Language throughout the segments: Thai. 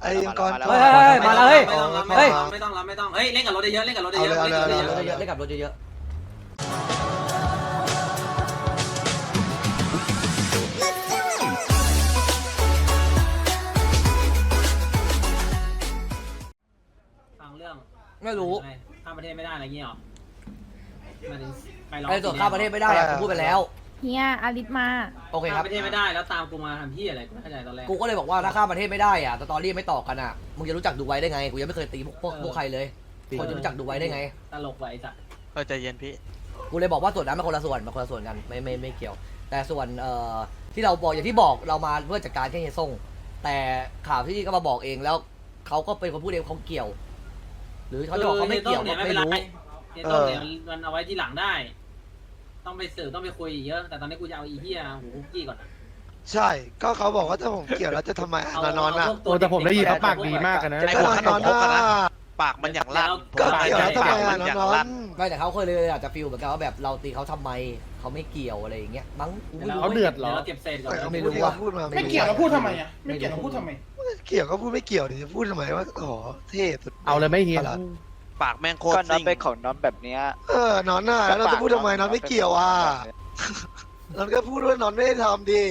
ไอ้ยังกรเฮ้ยเฮ้ยเฮ้ยมาแล้วเฮ้ยไม่ต้องรับเฮ้ยไม่ต้องรับไม่ต้องเฮ้ยเล่นกับรถเยอะๆเล่นกับรถเยอะๆเอาเลยเล่นกับรถเอาเลยเยอะเยอะๆเล่นกับรถเยอะๆฟังเรื่องๆไม่รู้ข้ามประเทศไม่ได้อะไรเงี้ยหรอหมายถึงไปร้องไอ้ส่วนข้ามประเทศไม่ได้อะกูพูดไปแล้ว เฮียอาริสมา โอเคคข้ารัมบ ประเทศไม่ได้แล้วตามกูมาทำที่อะไรกูไม่เข้าใจตอนแรก กูก็เลยบอกว่าถ้าข้ามประเทศไม่ได้อะสตอรี่ไม่ต่อกันอะมึงจะรู้จักดูไว้ได้ไง กูยังไม่เคยตีพวกพวกพวกใครเลย คนจะรู้จักดูไว้ได้ไง ตลกไว้สัตว์เออใจเย็นพี่ กูเลยบอกว่าส่วนนั้นมันคนละส่วนมันคนละส่วนกัน ไม่ไม่ไม่เกี่ยว แต่ส่วนเอ่อที่เราบอกอย่างที่บอกเรามาเพื่อจัดการแค่เฮยส่ง แต่ข่าวที่ก็มาบอกเองแล้วเขาก็เป็นคนพูดเองเขาเกี่ยว หรือเขาจะบอกเขาไม่เกี่ยวเนี่ก็ยไม่ไม่เป็นไรรู้เนี่ยต้นเนี่ยมันเอาไว้ที่หลังได้ ต้องไปสืบต้องไปคุยเยอะ แต่ตอนนี้กูจะเอาอีเหี้ยหูคุกกี้ก่อนใช่ ก็เขาบอกว่าถ้าผมเกี่ยวแล้วจะทำไมเอามานอนอะเาพวกโอ้แต่ผมได้ยินเขาปากดีมากอะนะ ไอ้หัวขนมครกอะนะอะปากมันอย่างลั่นก็เกี่ยวแล้วทำไมปากอะมันอย่างนอนลั่นไม่แต่เขาเคยเลยอาจจะฟีลเหมือนกันว่าแบบเราตีเขาทำไมเขาไม่เกี่ยวอะไรอย่างเงี้ยมั้งกูไม่รู้ เขาเดือดเหรอดี๋ยวเราเก็บเศษก่อนแต่ไม่เขารู้พูดว่ะที่เขาพูดมาไม่เกี่ยวแล้วพูดทำไมอะ ไม่เกี่ยวแล้วพูดทำไม เกี่ยวก็พูดไม่เกี่ยวดิจะพูดทำไมว่าอ๋อเท่สุด เอาเลยไม่เฮียประหลาด ปากแม่งโคตรก็น้องซิ่งเป็นของน้องแบบเนี้ยเออนอนหน้าแล้วเราจะพูดทำไมนอนไม่เกี่ยวอะนอนก็พูดว่านอนไม่ได้ทำดิ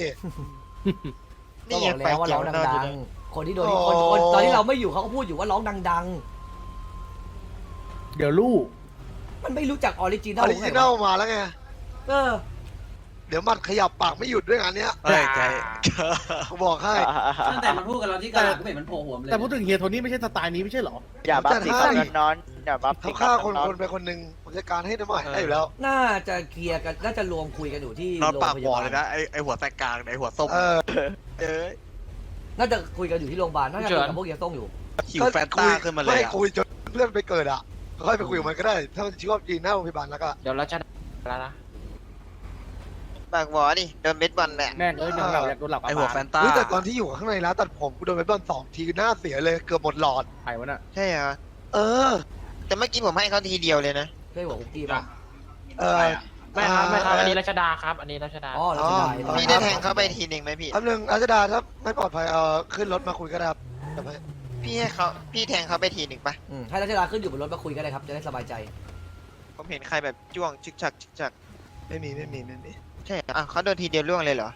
ก็บอกแล้วว่าร้องดังๆ คนที่โดนคนคนตอนที่เราไม่อยู่เขาก็พูดอยู่ว่าร้องดัง เดี๋ยวลูก ๆ มันไม่รู้จักออริจินออลอริจินัลมาแล้วไง เออ เดี๋ยวมันขยับปากไม่หยุดด้วยงานเนี้ยเอ้ยใจกูบอกให้ ตั้งแต่มันพูดกับเราที่กลางกูเห็นมันโผล่หัวมาเลยแต่พูดถึงเฮียโทนี่ไม่ใช่สไตล์นี้ไม่ใช่เหรอ อย่าบัฟติดกับน้องๆอย่าบัฟติเขาดฆ่ากับคนน้องคนไปคนหนึ่งผมจัดการให้ได้ไหมได้อยู่แล้ว น่าจะเคลียร์กัน น่าจะรวมคุยกันอยู่ที่นอนโรงปากพบอยาดบาเลลยนะไอไอหัวแตกกลางไอหัวส้มเออ เอ้ยน่าจะคุยกันอยู่ที่โรงพยาบาล น่าจะคุยกับพวกเฮียส้งอยู่ หิวแฟนต้าขึ้นมาเลยไม่อะคุยจนเพื่อนไปเกิดอะค่อยไปคุยกับมันก็ได้ ถ้ามันชื่อว่าจีนหน้าโรงพยาบาลแล้วก็ เดี๋ยวเราจะแล้วนะ ปากหวอดิโดนเม็ดบอลแหละแม่งเอ้ยโดนเหล่าอยากโดนเหล่าไอหัวแฟนต้าเฮ้ยแต่ตอนที่อยู่ข้างในร้านตัดผมกูโดนไปบอลสองทีหน้าเสียเลยเกือบหมดหลอดไผ่วะน่ะใช่เหรอเออ แต่เมื่อกี้ผมให้เขาทีเดียวเลยนะเพื่อนหัวคุกกี้ป่ะเออ ไม่ครับไม่ครับอันนี้รัชดาครับ อันนี้รัชดาอ๋อเราจะได้อ๋อ พี่ได้แทงเขาไปทีหนึ่งไหมพี่อันหนึ่งอาจดาถ้าไม่ปลอดภัยเออขึ้นรถมาคุยก็ได้ครับเดี๋ยวให้พี่ให้เขาพี่แทงเขาไปทีหนึ่งปะอืมให้รัชดาขึ้นอยู่บนรถมาคุยกันเลยครับ จะได้สบายใจ ผมเห็นใครแบบจ้วงชึกชักชึกชักไม่มีไม่มีไม่มี ใช่เหรออะเขาโดนทีเดียวล่วงเลยเหรอ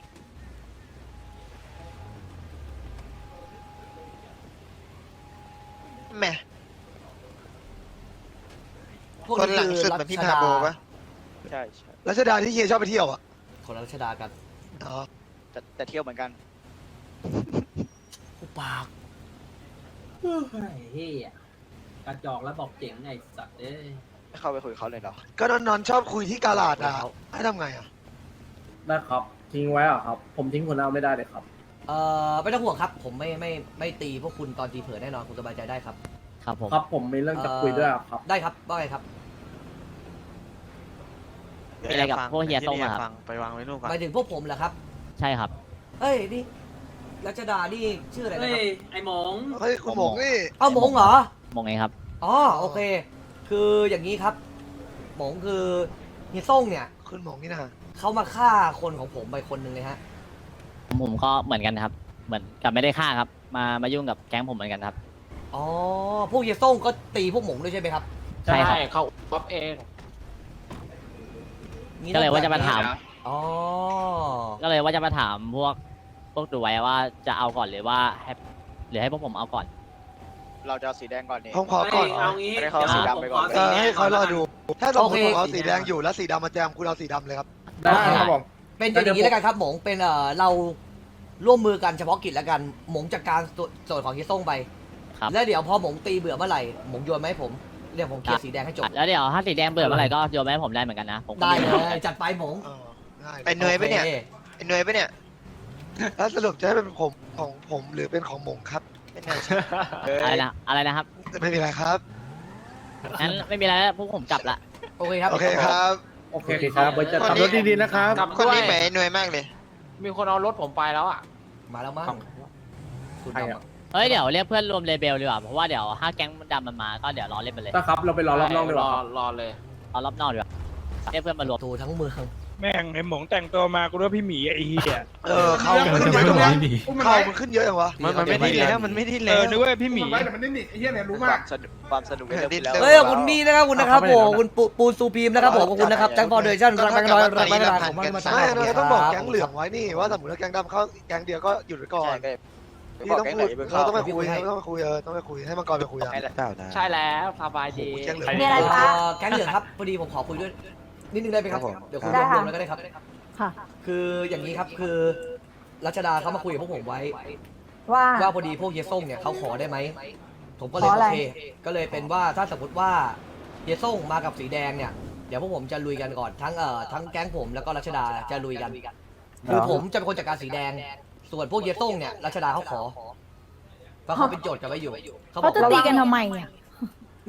แหม่พวกคนหลังสุดเหมือนพี่พาโบปะใช่ใช่รัชดาที่เฮียชอบไปเที่ยวอะคนละรัชดากันอ๋อแต่แต่เที่ยวเหมือนกันกูปากเฮ้ยเฮียกระจอกแล้วบอกเจ๋งไอ้สัตว์เอ้ยไม่เข้าไปคุยกับเขาเลยเหรอก็นอนนอนชอบคุยที่กาลาดอะให้ทำไงอะ ได้ครับ ทิ้งไว้เหรอครับ ผมทิ้งคนเอาไม่ได้เลยครับ เอ่อไม่ต้องห่วงครับ ผมไม่ไม่ไม่ตีพวกคุณตอนตีเผื่อแน่นอนคุณสบายใจได้ครับ ครับผม ครับผมมีเรื่องจะคุยด้วยอะครับ ได้ครับว่าไงครับมีอะไรกับพวกเฮียส้มอะครับ ฟังไปวางไว้นู่นก่อน หมายถึงพวกผมเหรอครับ ใช่ครับ เอ้ยนี่รัชดานี่ชื่ออะไรนะเฮ้คยรับไอ้หมงเฮ้ย คุณหมงนี่ เอ้าหมงเหรอ มองไงครับ อ๋อโอเค คืออย่างนี้ครับ หมงคือเฮียส่งเนี่ย คุณหมงนี่นะ เขามาฆ่าคนของผมไปคนหนึ่งเลยฮะ ผมก็เหมือนกันครับ เหมือนกับไม่ได้ฆ่าครับ มามายุ่งกับแก๊งผมเหมือนกันครับ อ๋อ พวกเฮียส่งก็ตีพวกหมงด้วยใช่ไหมครับใช่ครับ เขาป๊อปเองงี้ก็เลยว่าจะมาถาม อ๋อ ก็เลยว่าจะมาถามพวกพวกดูไว้ว่าจะเอาก่อนหรือว่าให้หรือให้พวกผมเอาก่อน เราจะเอาสีแดงก่อนนี่ผมขอก่อนเฮ้ยเอางี้ไม่ได้เขาเอาสีดำไปก่อนเดี๋ยวผมขเออให้เขารอดู ถ้าสมมติโอเคผมเอาสีแดงอยู่แล้วสีดำมาแจมคุณเอาสีดำเลยครับ ได้ครับผม เป็นอย่างนี้แล้วกันครับหมงเป็นเอ่อเราร่วมมือกันเฉพาะกิจแล้วกันหมงจัดการส่วนส่วนของเฮียส่งไปครับ แล้วเดี๋ยวพอหมงตีเบื่อเมื่อไหร่หมงโยนมาให้ผมเดี๋ยวผมเคลียร์สีแดงให้จบ แล้วเดี๋ยวถ้าสีแดงเบื่อเมื่อไหร่ก็โยนมาให้ผมได้เหมือนกันนะผมก็ได้มีเลยจัดไปหมงเออง่ายไอ้เหนื่อยปะเนี่ย โอคไอ้เหนื่อยปะเนี่ย แล้วสรุปจะให้เป็นผมของผมหรือเป็นของหมงครับ ไม่น่าใช่เอออะไรนะอะไรนะครับไม่มีอะไรครับ งั้นไม่มีอะไรแล้วพวกผมกลับละ โอเคครับ โอเคครับ โอเคครับไว้เจอคนกันนี้รถดีๆนะครับ กลับคนด้วยนี้เหมือนไอ้เหนื่อยมากเลย มีคนเอารถผมไปแล้วอะมาแล้วมั้งคุณใครดำอะ อะเฮ้ยเดี๋ยวเรียกเพื่อนรวมเลเบลดีกว่าเพราะว่าเดี๋ยวถ้าแก๊งดำมันมาก็เดี๋ยวรอเล่นไปเลยถ้าครับ เราไปรอรอบนอกดีกว่ารอรอเลยรอรอบนอกดีกว่าเรียกเพื่อนมารวม ตูทั้งเมือง แม่งไอ้หมงแต่งตัวมากูว่าพี่หมีไอ้เหี้ยเออเขามันขึ้นเยอะจังวะเขามันขึ้นเยอะจังวะมันมันไม่ได้แล้วมันไม่ได้เอแล้อวนึกว่าพี่หมีไมันนี่ไอ้เหี้ยเนี่ยรู้มากความสนุกไม่ได้แล้วเฮ้ยขอบคุณนี่นะครับขอบคุณนะครับผมขอบคุณปูปูนซูพีมนะครับผมขอบคุณนะครับแจ็คฟอร์เดชั่นรักแบงค์น้อยรักแบงค์น้อยของมันมาใช่เราต้องบอกแก๊งเหลืองไว้นี่ว่าสมมติว่าแก๊งดำเข้าแก๊งเดียวก็หยุดไว้ก่อนพี่ต้องพูดเราต้องไปคุยเราต้องไปคุยเออต้องไปคุยให้มังกรไปคุยอะเจ้านะใช่แล้วสบายดีแก๊งเหลืองมีอะไรคะเอ่อแก๊งเหลืองครับพอดีผมขอคุยด้วย นิดนึงได้ไหมครับ ครับผม เดี๋ยวคุยได้รค่ะวมๆแล้วก็ได้ครับ ค่ะ คืออย่างนี้ครับคือรัชดาเขามาคุยกับพวกผมไว้ ว่า ว่าพอดีพวกเยส้งเนี่ยเขาขอได้ไหม ผมก็เลยขอโออะไร เคก็เลยเป็นว่าถ้าสมมติว่าเยส้งมากับสีแดงเนี่ยเดี๋ยวพวกผมจะลุยกันก่อนทั้งเอ่อทั้งแก๊งผมแล้วก็รัชดาจะลุยกันคือผมจะเป็นคนจัดการสีแดง ส่วนพวกเยส้งเนี่ยรัชดาเขาขอเพราะเขาเป็นโจทย์กันไว้อยู่เขาบเขาอกจะตีกันทำไมอะ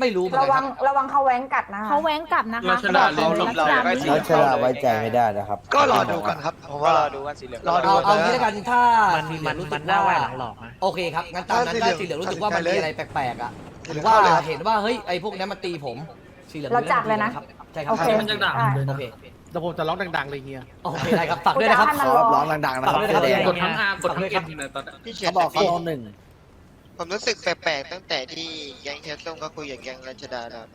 ไม่รู้เหมือนระกัวันงครับ ระวังเขาแว้งกัดนะเขาแว้งกัดนะคะรัชดาบอกเลยเรารัชดาเราไม่รัชดาไว้ใจไม่ได้นะครับ ก็รอดูกันครับผมก็ว่ารอดูว่าสีเหลือง รอดูเอากันเอางี้แล้วกันถ้ามันสีเหลืมัองนรู้มัสึนกหน้าไหวว่าหลังหลอกนะ โอเคครับงั้นตามนั้นถ้าถ้าสีสีเหเหลืลือองงรู้สึกว่ามันตัดสินใจเลยมีอะไรแปลกๆอะสีหเหลืรือองว่าเข้าเลยครับ เห็นว่าเฮ้ยไอ้พวกนั้นมาตีผมสีเหลืองเราจัดเลยนะ ครับใช่ครับโอเคมันจะด่า ได้โอเคแต่ผมจะร้องดังๆเลยเฮียโอเคได้ครับฝากด้วยนะครับให้มันร้องร้องดังๆนะฝากด้วยนะครับ กดทั้งอากดทั้งเอ็มเลยตอนนี้พี่เขียนเขาบอกเขาหนึ่ง ผมรู้สึกแปลกๆตั้งแต่ที่แก๊งเชสส้มก็คุยกับแก๊งรัชดาแล้ว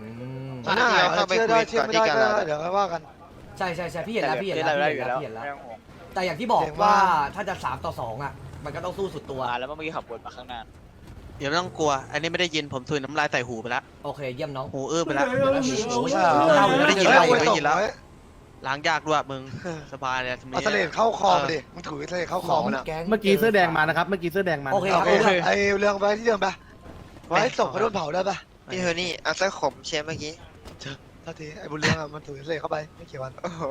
อืมอะน่าเราเข้าไปเชื่อได้คุยเชื่อก่อนไม่ที่ได้กันก็แล้วเดี๋ยวค่อยว่ากัน ใช่ใช่ใช่พี่เห็นแล้วพี่เห็นแล้วพี่เห็นแล้วพี่เห็นแล้วแต่อย่างที่บอกเจ๋งว่าว่าถ้าจะสามต่อสองอะ มันก็ต้องสู้สุดตัวแล้วเมื่อกี้ขับวนมาข้างหน้าเดี๋ยวไม่ต้องกลัว อันนี้ไม่ได้ยินผมถุยน้ำลายใส่หูไปแล้วโอเคเยี่ยมน้อง หูอื้อไปแล้วโอ้ยใช่เข้าเลยไม่ได้ยินแล้แล้ววไม่ตกแล้ว ล้างยากด้วยมึง สบายเลยสมัยเอาทะเลเข้าคอมาดิมึงถือทะเลเข้าคอมันอะแก๊งเมื่อกี้เสื้อแดงมานะครับ เมื่อกี้เสื้อแดงมาโอเค โอรับเคไอเรื่องไปที่เดิมไปไว้ศพเขาโดนเผาได้ปะพี่เฮอนี่เอาซะขมเชียร์เมื่อกี้ทันทีไอ้บุญเรื่องอะมันถือทะเลเข้าไปไม่เกี่ยวกัน โอ้โห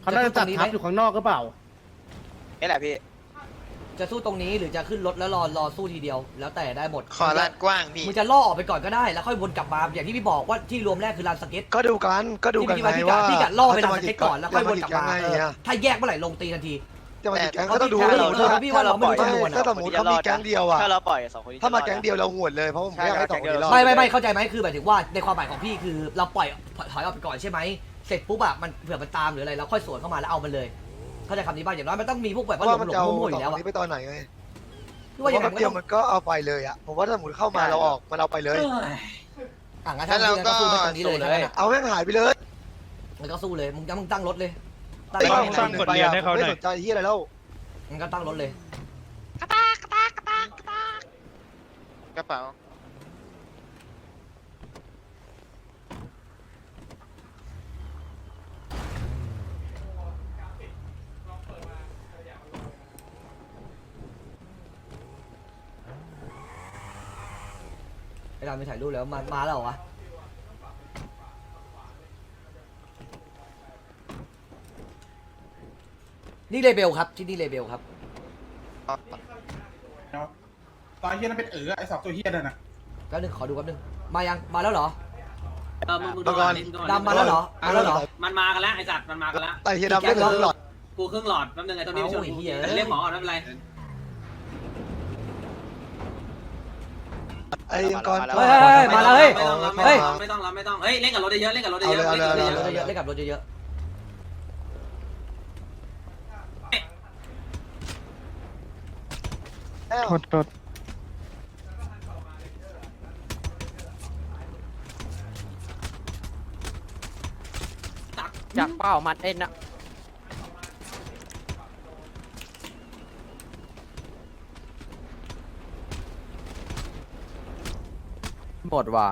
เขาน่าจะจัดทัพอยู่ข้างนอกก็เปล่า นี่แหละพี่ จะสู้ตรงนี้หรือจะขึ้นรถแล้วรอรอสู้ทีเดียว แล้วแต่ได้หมดขอลานกว้างพี่มึงจะล่อออกไปก่อนก็ได้แล้วค่อยวนกลับมาอย่างที่พี่บอกว่าที่รวมแรกคือลานสเก็ตก็ดูกันก็ดูกันที่ไงพี่ว่าว่าพี่กะล่อไปลานสเก็ตก่อนแล้วค่อยวนกลับมาไงเออเนี่ยถ้าแยกเมื่อไหร่ลงตีทันทีจะมาติดแก๊งเพราะก็ต้องดูพี่ว่าเออพี่ว่าเราไม่รู้จำนวนถ้าอะสมมติเขามีแก๊งเดียวอะถ้าเราปล่อยสองคนนี้ถ้ามาแก๊งเดียวเราหวดเลยเพราะผมไม่อยากให้สองคนนี้รอดไม่ไม่ไม่เข้าใจไหมคือหมายถึงว่าในความหมายของพี่คือเราปล่อยถอยออกไปก่อนใช่ไหมเสร็จปุ๊บอะมันเผื่อมันตามหรืออะไรเราค่อยสวนเข้ามาแล้วเอามันเลย เข้าใจคำนี้บ้างอย่างน้อยมันต้องมีพวกแบบเพว่าราะหลว่ามันงจะเอาๆมั่วๆอสยู่องแล้วคนอะนี้ไปตอนไหนไงคือเพว่าราะอย่างว่านั้แป๊นบเดียวมันก็เอาไปเลยอะผมว่าถ้าสมมติเข้ามาเราออกมันเอาไปเลย อะงั้นถ้าเราก็สู้ตรงนี้เลยนะเอาแม่งหายไปเลยมันก็สู้เลยมึงมึงตั้งรถเลยตั้งไอ้รถเหี้ยสร้างกฎเรียนให้เขาหน่อย ไม่สนใจเฮียอะไรแล้วมันก็ตั้งรถเลย กระเป๋า ดำไปถ่ายรูปแล้วมามาแล้วเหรอวะนี่เลเบลครับที่นี่เลเบลครับตอนเฮียนั่นเป็นเอ๋อไอสองตัวเฮียนั่นน่ะแป๊บนึงขอดูแป๊บนึงมายังมาแล้วเหรอเออมึงมึงดูก่อนดิมึงดูก่อนดำมาแล้วเหรอมาแล้วเหรอ มันมากันแล้วไอ้สัตว์มันมากันแล้วแต่เฮียดำไม่ถึงหลอด กูครึ่งหลอดแป๊บนึงไอ้ตัวนี้ไม่ชนเอาไอ้กูเหี้ยเรียกหมอก่อนไม่เป็นไร ไอ้ยังก่อนเฮ้ยเฮ้ยเฮ้ยมาแล้วเฮ้ยไม่ต้องรับเฮ้ยไม่ต้องรับไม่ต้องเฮ้ยเล่นกับรถเยอะๆเล่นกับรถเยอะๆเอาเลยเล่นเอากับรถเลยเยอะเยอะๆเล่นกับรถเยอะแล้วโทษโทษจากเป้ามัดเอ็นนะ มดว่ะ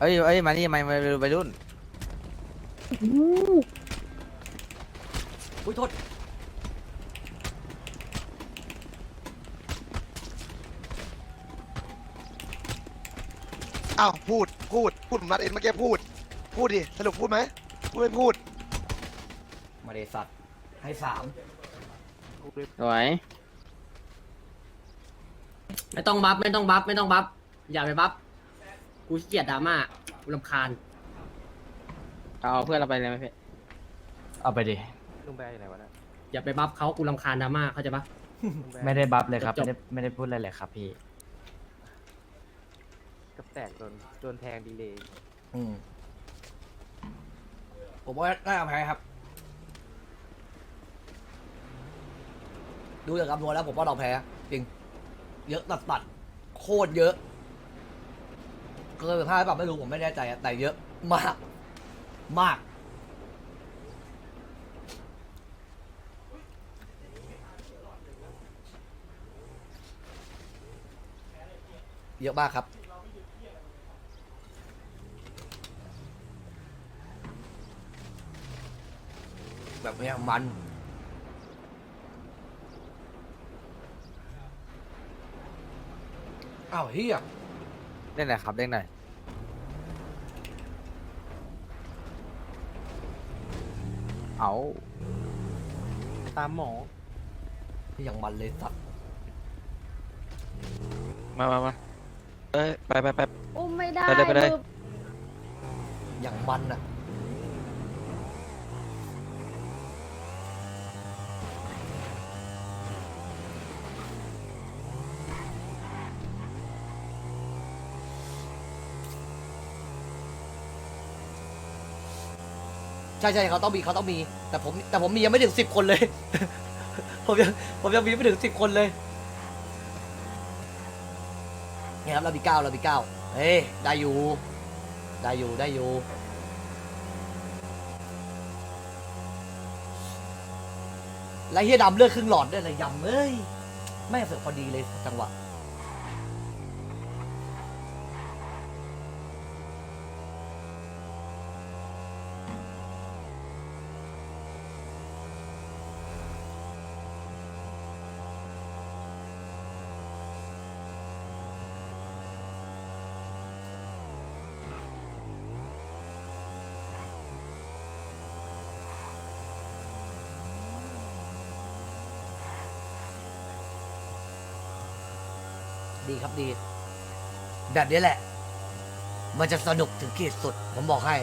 เอ้ยเอ้ยมานี่มามาไปรุ่นอุ้ยโทษอ้าวพูดพูดพูดผมนัดเอ็นเมื่อกี้พูด พูดดิสรุปพูดไหมพูดไม่พูดมาเดสัตว์ให้สามสวย ไม่ต้องบัฟไม่ต้องบัฟไม่ต้องบัฟอย่าไปบัฟกูขี้เกียจดราม่ากูรำคาญเอาเพื่อนเราไปเลยไหมพี่เอาไปดิอย่าไปบัฟเขากูรำคาญดราม่าเข้าใจปะไม่ได้บัฟเลยครับ จบ ไม่ได้ไม่ได้พูดอะไรเลยครับพี่อืมผมว่าน่าจะแพ้ครับ ดูจากคำนวณแล้วผมว่าเราแพ้จริง เยอะตัดตัดๆโคตรเยอะ เกินไปพลาหรือเปล่าไม่รู้ผมไม่แน่ใจอะแต่เยอะมาก มาก เยอะมากครับ แบบเนี้ยมัน อ้าวเฮียเล่นไหนครับเล่นไหนเอาตามหมอนี่ยังมันเลยสัตว์มามามาเอ้ย ไปไปไป อุ้มไม่ได้ไปเลยไปเลยมืออย่างมันอะ ใช่ใช่เขาต้องมีเขาต้องมี แต่ผมแต่ผมมียังไม่ถึงสิบคนเลย ผมยังผมยังมีไม่ถึงสิบคนเลยเนี่ยครับเรามีเก้าเรามีเก้าเฮ้ยได้อยู่ ได้อยู่ได้อยู่แล้วเฮียดำเลือกครึ่งหลอดด้วยเลยยำเอ้ยแม่เสือกพอดีเลยจังหวะ ดีครับดี แบบนี้แหละ มันจะสนุกถึงขีดสุด ผมบอกให้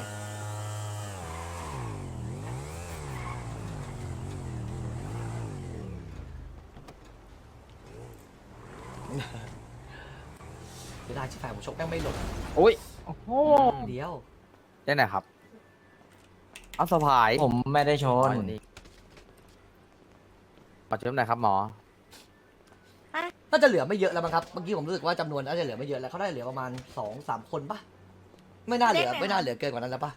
เวลาชิบหายผมชกแม่งไม่หลงโอ้ย โอ้โหเดียวเล่นไหนครับเอาสะพายผมไม่ได้ชนขอเชิญหน่อยครับหมอ น่าจะเหลือไม่เยอะแล้วมั้งครับเมื่อกี้ผมรู้สึกว่าจำนวนน่าจะเหลือไม่เยอะแล้วเขาได้เหลือประมาณสองสามคนปะไม่น่าเหลือไม่น่าเหลือเกินกว่านั้นแล้วปะ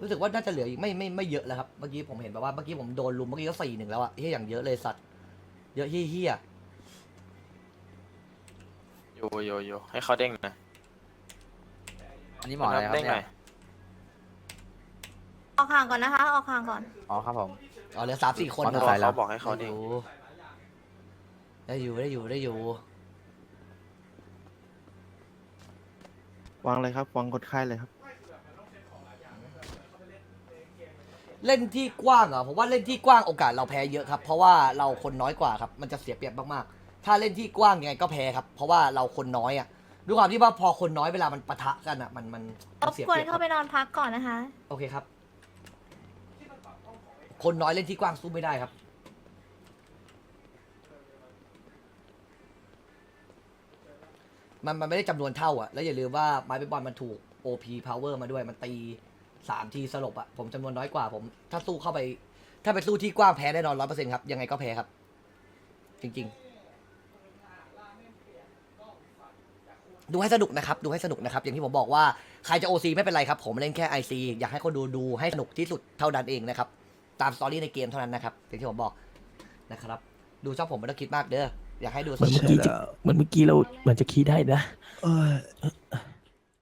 รู้สึกว่าน่าจะเหลืออีกไม่ไม่ไม่เยอะแล้วครับเมื่อกี้ผมเห็นแบบว่าเมื่อกี้ผมโดนลุมเมื่อกี้ก็สี่หนึ่งแล้วอะเฮียอย่างเยอะเลยสัตว์เยอะเฮี้ยเฮี้ยโยโยโยให้เขาเด้งหน่อยอันนี้หมออะไรครับเด้งหเนี่น่อยยออกห่างก่อนนะคะ ออกห่างก่อน อ๋อครับผมอ๋อเหลือสามสี่คนขอเหรโทษอใส่แล้วเขาบอกให้เขาได้เด้องยู่ ได้อยู่ได้อยู่ได้อยู่ วางเลยครับ วางกดไข้เลยครับ เล่นที่กว้างเหรอผมว่าเล่นที่กว้างโอกาสเราแพ้เยอะครับ เพราะว่าเราคนน้อยกว่าครับ มันจะเสียเปรียบมากๆ ถ้าเล่นที่กว้างยังไงก็แพ้ครับ เพราะว่าเราคนน้อยอะด้วยความที่ว่าพอคนน้อยเวลามันปะทะกันอะมันมันรมันบเสียกเปวนรียบคเข้ารับไปนอนพักก่อนนะคะ โอเคครับ คนน้อยเล่นที่กว้างสู้ไม่ได้ครับ มันมันไม่ได้จำนวนเท่าอะ แล้วอย่าลืมว่าไม้เบสบอลมันถูก OP power มาด้วยมันตีสามทีสลบอะ ผมจำนวนน้อยกว่าผม ถ้าสู้เข้าไป ถ้าไปสู้ที่กว้างแพ้แน่นอนร้อยเปอร์เซ็นต์ครับ ยังไงก็แพ้ครับ จริง ๆ ดูให้สนุกนะครับ ดูให้สนุกนะครับ อย่างที่ผมบอกว่าใครจะ OC ไม่เป็นไรครับ ผมเล่นแค่ IC อยากให้คนดูดูให้สนุกที่สุดเท่านั้นเองนะครับ ตามสตอรี่ในเกมเท่านั้นนะครับอย่างที่ผมบอกนะครับ ดูชอบผมไม่ต้องคิดมากเด้อ อยากให้ดูสนุกเหมือนเมื่อกี้จะเหมือนเมื่อกี้เราเหมือนจะคิดได้นะ เออ